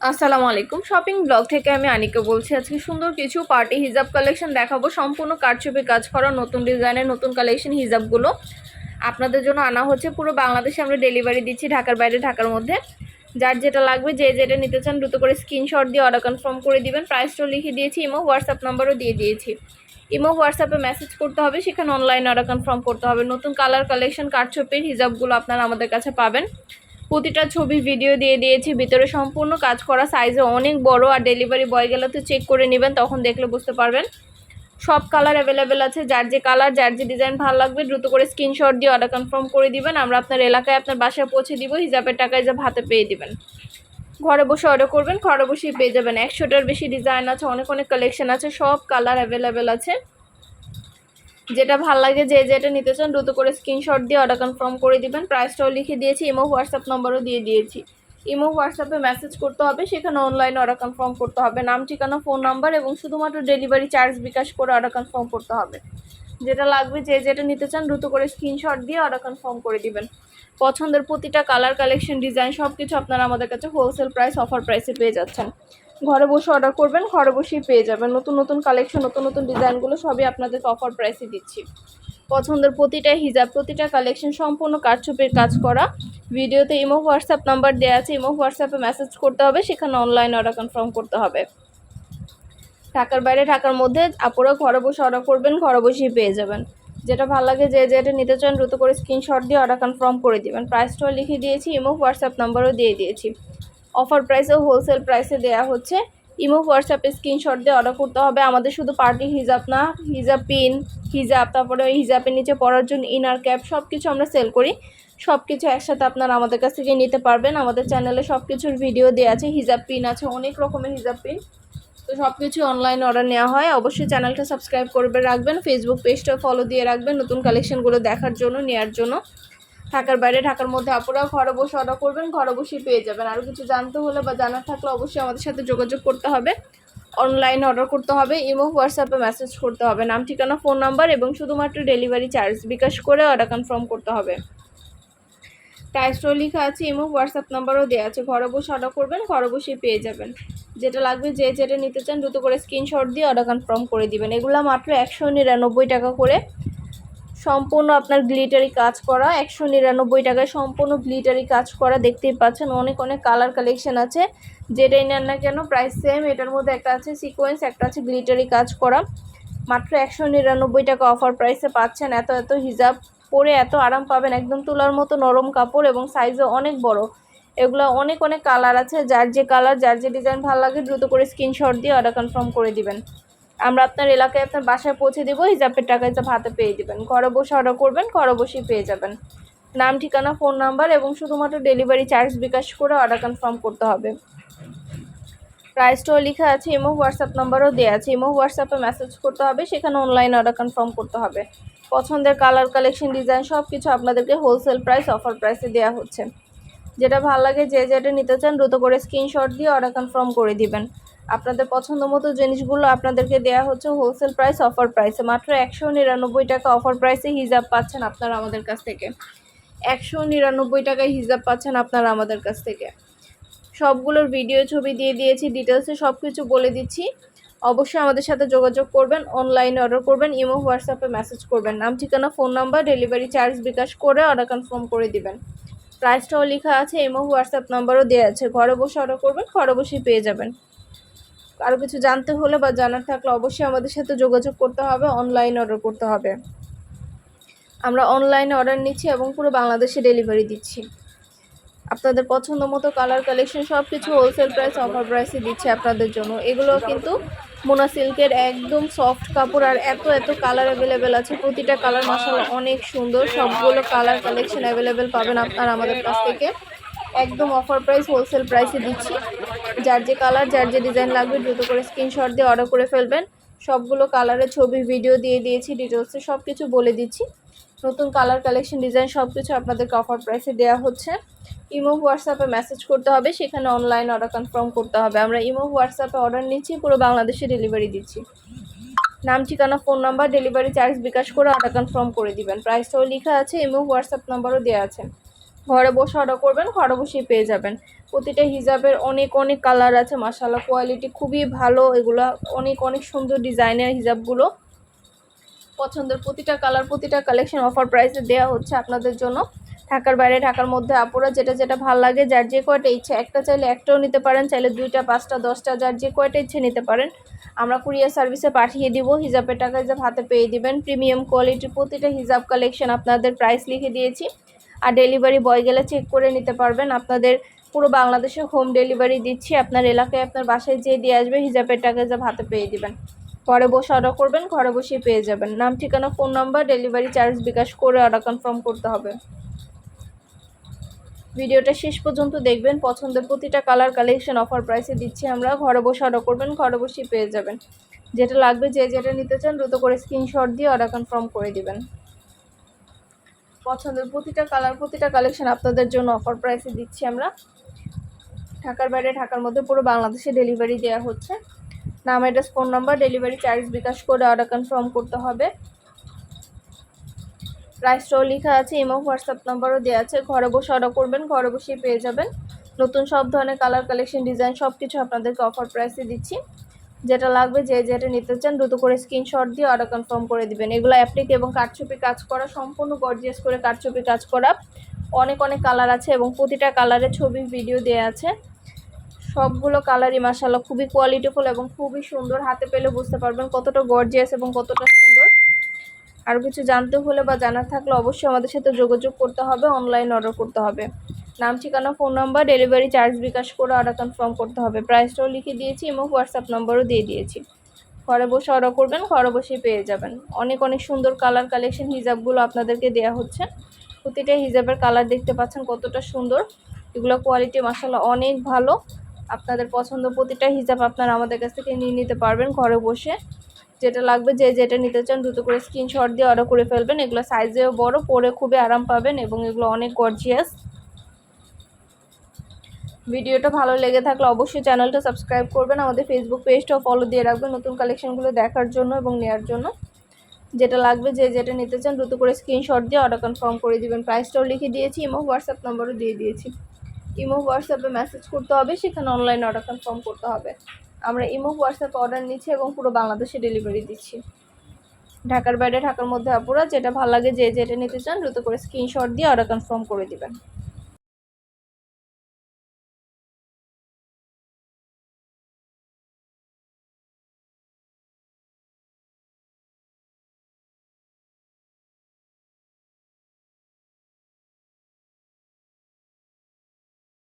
আসসালামু আলাইকুম। Shopping blog থেকে আমি আনিকা বলছি, আজকে সুন্দর কিছু পার্টি হিজাব কালেকশন দেখাবো। সম্পূর্ণ কারচুপি কাজ করা, নতুন ডিজাইনের নতুন কালেকশন হিজাবগুলো। আপনাদের জন্য আনা হচ্ছে, পুরো বাংলাদেশে আমরা ডেলিভারি দিচ্ছি, ঢাকার বাইরে, ঢাকার মধ্যে। যার যেটা লাগবে, যে যেটা নিতে চান, দ্রুত করে স্ক্রিনশট দিয়ে অর্ডার কনফার্ম করে দিবেন। প্রাইসটাও লিখে দিয়েছি ইমো হোয়াটসঅ্যাপ নাম্বারও দিয়ে দিয়েছি। ইমো হোয়াটসঅ্যাপে মেসেজ করতে হবে, সেখানে অনলাইন অর্ডার কনফার্ম করতে হবে। নতুন কালার কালেকশন কারচুপির হিজাবগুলো আপনারা আমাদের কাছে পাবেন। প্রতিটা ছবি ভিডিও দিয়ে দিয়েছি, ভিতরে সম্পূর্ণ কাজ করা সাইজে অনেক বড় আর ডেলিভারি বয় গেলে তো চেক করে নেবেন, তখন দেখলে বুঝতে পারবেন। সব কালার অ্যাভেলেবেল আছে, যার যে কালার যার যে ডিজাইন ভালো লাগবে, দ্রুত করে স্ক্রিনশট দিয়ে অর্ডার কনফার্ম করে দিবেন। আমরা আপনার এলাকায় আপনার বাসায় পৌঁছে দিব হিজাবের টাকায় যা ভাতে পেয়ে দিবেন। ঘরে বসে অর্ডার করবেন, ঘরে বসেই পেয়ে যাবেন। একশোটার বেশি ডিজাইন আছে, অনেক অনেক কালেকশন আছে, সব কালার অ্যাভেলেবেল আছে। যেটা ভালো লাগে যে যেটা নিতে চান দ্রুত করে স্ক্রিনশট দিয়ে অর্ডার কনফার্ম করে দিবেন। প্রাইসটাও লিখে দিয়েছি ইমো হোয়াটসঅ্যাপ নম্বরও দিয়ে দিয়েছি। ইমো হোয়াটসঅ্যাপে মেসেজ করতে হবে, সেখানে অনলাইন অর্ডার কনফার্ম করতে হবে। নাম, ঠিকানা ফোন নাম্বার এবং শুধুমাত্র ডেলিভারি চার্জ বিকাশ করে অর্ডার কনফার্ম করতে হবে। যেটা লাগবে যে যেটা নিতে চান দ্রুত করে স্ক্রিনশট দিয়ে অর্ডার কনফার্ম করে দিবেন। পছন্দের প্রতিটা কালার কালেকশন ডিজাইন সব কিছু আপনারা আমাদের কাছে হোলসেল প্রাইস অফার প্রাইসে পেয়ে যাচ্ছেন। ঘরে বসে অর্ডার করবেন, ঘরে বসেই পেয়ে যাবেন। নতুন নতুন কালেকশন নতুন নতুন ডিজাইনগুলো সবই আপনাদেরকে অফার প্রাইসে দিচ্ছি। পছন্দের প্রতিটা হিজাব, প্রতিটা কালেকশন সম্পূর্ণ কারচুপির কাজ করা। ভিডিওতে ইমো, হোয়াটসঅ্যাপ নাম্বার দেওয়া আছে, ইমো, হোয়াটসঅ্যাপে মেসেজ করতে হবে, সেখানে অনলাইন অর্ডার কনফার্ম করতে হবে। ঢাকার বাইরে, ঢাকার মধ্যে আপনারা ঘরে বসে অর্ডার করবেন, ঘরে বসেই পেয়ে যাবেন। যেটা ভালো লাগে যে যেটা নিতে চান, দ্রুত করে স্ক্রিনশট দিয়ে অর্ডার কনফার্ম করে দিবেন। প্রাইসটাও লিখে দিয়েছি, ইমো, হোয়াটসঅ্যাপ নাম্বারও দিয়ে দিয়েছি। অফার প্রাইসে হোলসেল প্রাইসে দেওয়া হচ্ছে। ইমো হোয়াটসঅ্যাপে স্ক্রিনশট দিয়ে অর্ডার করতে হবে। আমাদের শুধু পার্টি হিজাব না, হিজাব পিন হিজাব, তারপরে ওই হিজাবের নিচে পরার জন্য ইনার ক্যাপ সব কিছু আমরা সেল করি। সব কিছু একসাথে আপনারা আমাদের কাছ থেকে নিতে পারবেন। আমাদের চ্যানেলে সব কিছুর ভিডিও দেওয়া আছে। হিজাব পিন আছে, অনেক রকমের হিজাব পিন তো সব কিছু অনলাইন অর্ডার নেওয়া হয়। অবশ্যই চ্যানেলটা সাবস্ক্রাইব করবে রাখবেন। ফেসবুক পেজটা ফলো দিয়ে রাখবেন। নতুন কালেকশনগুলো দেখার জন্য নেওয়ার জন্য। ঢাকার বাইরে, ঢাকার মধ্যে আপনারা ঘরে বসে অর্ডার করবেন, ঘরে বসেই পেয়ে যাবেন। আর কিছু জানতে হলে বা জানার থাকলে অবশ্যই আমাদের সাথে যোগাযোগ করতে হবে। অনলাইন অর্ডার করতে হবে ইমো হোয়াটসঅ্যাপে মেসেজ করতে হবে। নাম, ঠিকানা ফোন নাম্বার এবং শুধুমাত্র ডেলিভারি চার্জ বিকাশ করে অর্ডার কনফার্ম করতে হবে। টাইস্টো লেখা আছে ইমো হোয়াটসঅ্যাপ নাম্বারও দেওয়া আছে। ঘরে বসে অর্ডার করবেন, ঘরে বসেই পেয়ে যাবেন। যেটা লাগবে, যে যেটা নিতে চান দ্রুত করে স্ক্রিনশট দিয়ে অর্ডার কনফার্ম করে দিবেন। এগুলো মাত্র একশো নিরানব্বই টাকা করে। সম্পূর্ণ আপনার গ্লিটারি কাজ করা, একশো নিরানব্বই টাকায় সম্পূর্ণ গ্লিটারি কাজ করা দেখতেই পাচ্ছেন। অনেক অনেক কালার কালেকশন আছে। যেটাই নেন না কেন, প্রাইস সেম এটার মধ্যে একটা আছে সিকোয়েন্স একটা আছে গ্লিটারি কাজ করা। মাত্র একশো নিরানব্বই টাকা অফার প্রাইসে পাচ্ছেন। এত এত হিজাব পরে এত আরাম পাবেন। একদম তুলার মতো নরম কাপড় এবং সাইজও অনেক বড়। এগুলো অনেক অনেক কালার আছে। যার যে কালার, যার যে ডিজাইন ভালো লাগে, দ্রুত করে স্ক্রিনশট দিয়ে অর্ডার কনফার্ম করে দিবেন। আমরা আপনার এলাকায় আপনার বাসায় পৌঁছে দেবো হিজাবের টাকা হিসাব হাতে পেয়ে দেবেন। ঘরে বসে অর্ডার করবেন, ঘরে বসেই পেয়ে যাবেন। নাম, ঠিকানা ফোন নাম্বার এবং শুধুমাত্র ডেলিভারি চার্জ বিকাশ করে অর্ডার কনফার্ম করতে হবে। প্রাইসটাও লেখা আছে ইমো হোয়াটসঅ্যাপ নাম্বারও দেওয়া আছে। ইমো হোয়াটসঅ্যাপে মেসেজ করতে হবে, সেখানে অনলাইন অর্ডার কনফার্ম করতে হবে। পছন্দের কালার কালেকশন ডিজাইন সব কিছু আপনাদেরকে হোলসেল প্রাইস অফার প্রাইসে দেওয়া হচ্ছে। যেটা ভালো লাগে যে যেটা নিতে চান, দ্রুত করে স্ক্রিনশট দিয়ে অর্ডার কনফার্ম করে দিবেন। আপনাদের পছন্দ মতো জিনিসগুলো আপনাদেরকে দেওয়া হচ্ছে হোলসেল প্রাইস অফার প্রাইসে মাত্র একশো নিরানব্বই টাকা অফার প্রাইসে হিজাব পাচ্ছেন আপনারা আমাদের কাছ থেকে। একশো নিরানব্বই টাকায় হিজাব পাচ্ছেন আপনারা আমাদের কাছ থেকে। সবগুলোর ভিডিও ছবি দিয়ে দিয়েছি ডিটেলসে সব কিছু বলে দিচ্ছি। অবশ্যই আমাদের সাথে যোগাযোগ করবেন অনলাইনে অর্ডার করবেন ইমো হোয়াটসঅ্যাপে মেসেজ করবেন। নাম, ঠিকানা phone number delivery charge bKash করে অর্ডার কনফার্ম করে দিবেন। প্রাইসটাও লেখা আছে ইমো হোয়াটসঅ্যাপ নাম্বারও দেওয়া আছে। ঘরে বসে অর্ডার করবেন, ঘরে বসেই পেয়ে যাবেন। আরও কিছু জানতে হলে বা জানার থাকলে অবশ্যই আমাদের সাথে যোগাযোগ করতে হবে অনলাইন অর্ডার করতে হবে। আমরা অনলাইনে অর্ডার নিচ্ছি এবং পুরো বাংলাদেশে ডেলিভারি দিচ্ছি। আপনাদের পছন্দ মতো কালার কালেকশন সব কিছু হোলসেল প্রাইস অফার প্রাইসে দিচ্ছে আপনাদের জন্য। এগুলো কিন্তু মোনা সিল্কের একদম সফট কাপড় আর এত এত কালার অ্যাভেলেবেল আছে। প্রতিটা কালার মশালা অনেক সুন্দর। সবগুলো কালার কালেকশন অ্যাভেলেবেল পাবেন আপনারা আমাদের কাছ থেকে। একদম অফার প্রাইস হোলসেল প্রাইসে দিচ্ছি। যার যে কালার যার যে ডিজাইন লাগবে দ্রুত করে স্ক্রিনশট দিয়ে অর্ডার করে ফেলবেন। সবগুলো কালারের ছবি ভিডিও দিয়ে দিয়েছি ডিটেলসে সব কিছু বলে দিচ্ছি। নতুন কালার কালেকশন ডিজাইন সব কিছু আপনাদেরকে অফার প্রাইসে দেওয়া হচ্ছে। ইমো, হোয়াটসঅ্যাপে মেসেজ করতে হবে, সেখানে অনলাইন অর্ডার কনফার্ম করতে হবে। আমরা ইমো, হোয়াটসঅ্যাপে অর্ডার নিচ্ছি, পুরো বাংলাদেশে ডেলিভারি দিচ্ছি। নাম, ঠিকানা phone number delivery charge bKash করে অর্ডার কনফার্ম করে দিবেন। প্রাইসটাও লেখা আছে, ইমো, হোয়াটসঅ্যাপ নাম্বারও দেওয়া আছে। ঘরে বসে অর্ডার করবেন, ঘরে বসেই পেয়ে যাবেন। প্রতিটা হিজাবের অনেক অনেক কালার আছে মাসাল্লাহ কোয়ালিটি খুবই ভালো। এগুলো অনেক অনেক সুন্দর ডিজাইনের হিজাবগুলো। পছন্দের প্রতিটা কালার প্রতিটা কালেকশন অফার প্রাইসে দেওয়া হচ্ছে আপনাদের জন্য। ঢাকার বাইরে, ঢাকার মধ্যে আপুরা যেটা যেটা ভালো লাগে, যার যে কয়টা ইচ্ছে, একটা চাইলে একটাও নিতে পারেন, চাইলে দুইটা, পাঁচটা, দশটা, যার যে কয়টা ইচ্ছে নিতে পারেন। আমরা কুরিয়ার সার্ভিসে পাঠিয়ে দিব, হিজাবের টাকা হিজাব হাতে পেয়ে দিবেন। প্রিমিয়াম কোয়ালিটির প্রতিটা হিজাব কালেকশন আপনাদের প্রাইস লিখে দিয়েছি। আর ডেলিভারি বয় গেলে চেক করে নিতে পারবেন, আপনাদের পুরো বাংলাদেশে হোম ডেলিভারি দিচ্ছি। আপনার এলাকায় আপনার বাসায় যেয়ে দিয়ে আসবে, হিজাবের টাকা যা হাতে পেয়ে দিবেন। ঘরে বসে অর্ডার করবেন, ঘরে বসেই পেয়ে যাবেন। নাম, ঠিকানা phone number delivery charge bKash করে অর্ডার কনফার্ম করতে হবে। ভিডিওটা শেষ পর্যন্ত দেখবেন। পছন্দের প্রতিটা কালার কালেকশন অফার প্রাইসে দিচ্ছি আমরা। ঘরে বসে অর্ডার করবেন, ঘরে বসেই পেয়ে যাবেন। যেটা লাগবে, যে যেটা নিতে চান, দ্রুত করে স্ক্রিনশট দিয়ে অর্ডার কনফার্ম করে দিবেন। পছন্দের প্রতিটা কালার প্রতিটা কালেকশন আপনাদের জন্য অফার প্রাইসে দিচ্ছি আমরা। ঢাকার বাইরে, ঢাকার মধ্যে পুরো বাংলাদেশে ডেলিভারি দেওয়া হচ্ছে। নাম address phone number delivery charge bKash করে অর্ডার কনফার্ম করতে হবে। প্রাইস প্রাইসটাও লেখা আছে ইমো হোয়াটসঅ্যাপ নাম্বারও দেওয়া আছে। ঘরে বসে অর্ডার করবেন, ঘরে বসেই পেয়ে যাবেন। নতুন সব ধরনের কালার কালেকশন ডিজাইন সব কিছু আপনাদেরকে অফার প্রাইসে দিচ্ছি। যেটা লাগবে যে যেটা নিতে চান দ্রুত করে স্ক্রিনশট দিয়ে অর্ডার কনফার্ম করে দিবেন। এগুলো অ্যাপ্লিক এবং কাঠছবি কাজ করা, সম্পূর্ণ গর্জিয়াস করে কাঠছবি কাজ করা। অনেক অনেক কালার আছে এবং প্রতিটা কালারের ছবি ভিডিও দেওয়া আছে। সবগুলো কালারই মাসাল্লাহ খুবই কোয়ালিটিফুল এবং খুবই সুন্দর। হাতে পেলে বুঝতে পারবেন কতটা গর্জিয়াস এবং কতটা সুন্দর। আরও কিছু জানতে হলে বা জানার থাকলে অবশ্যই আমাদের সাথে যোগাযোগ করতে হবে অনলাইন অর্ডার করতে হবে। নাম, ঠিকানা, phone number, delivery charge bKash করে অর্ডার কনফার্ম করতে হবে। প্রাইসটাও লিখে দিয়েছি এবং হোয়াটসঅ্যাপ নম্বরও দিয়ে দিয়েছি। ঘরে বসে অর্ডার করবেন, ঘরে বসেই পেয়ে যাবেন। অনেক অনেক সুন্দর কালার কালেকশন হিজাবগুলো আপনাদেরকে দেওয়া হচ্ছে। প্রতিটা হিজাবের কালার দেখতে পাচ্ছেন কতটা সুন্দর। এগুলো কোয়ালিটি মাসাল্লাহ অনেক ভালো। আপনাদের পছন্দ প্রতিটা হিজাব আপনারা আমাদের কাছ থেকে নিয়ে নিতে পারবেন ঘরে বসে। যেটা লাগবে, যে যেটা নিতে চান দ্রুত করে স্ক্রিনশট দিয়ে অর্ডার করে ফেলবেন। এগুলো সাইজেও বড়, পরে খুবই আরাম পাবেন এবং এগুলো অনেক গর্জিয়াস ভিডিওটা ভালো লেগে থাকলে অবশ্যই চ্যানেলটা সাবস্ক্রাইব করবেন, আমাদের ফেসবুক পেজটাও ফলো দিয়ে রাখবেন নতুন কালেকশনগুলো দেখার জন্য এবং নেওয়ার জন্য। যেটা লাগবে যে যেটা নিতে চান দ্রুত করে স্ক্রিনশট দিয়ে অর্ডার কনফার্ম করে দিবেন। প্রাইসটাও লিখে দিয়েছি এবং হোয়াটসঅ্যাপ নম্বরও দিয়ে দিয়েছি। ইমো হোয়াটসঅ্যাপে মেসেজ করতে হবে, সেখানে অনলাইন অর্ডার কনফার্ম করতে হবে। আমরা ইমো হোয়াটসঅ্যাপে অর্ডার নিচ্ছি এবং পুরো বাংলাদেশে ডেলিভারি দিচ্ছি। ঢাকার বাইরে, ঢাকার মধ্যে আপুরা, যেটা ভালো লাগে যে যেটা নিতে চান দ্রুত করে স্ক্রিনশট দিয়ে অর্ডার কনফার্ম করে দিবেন।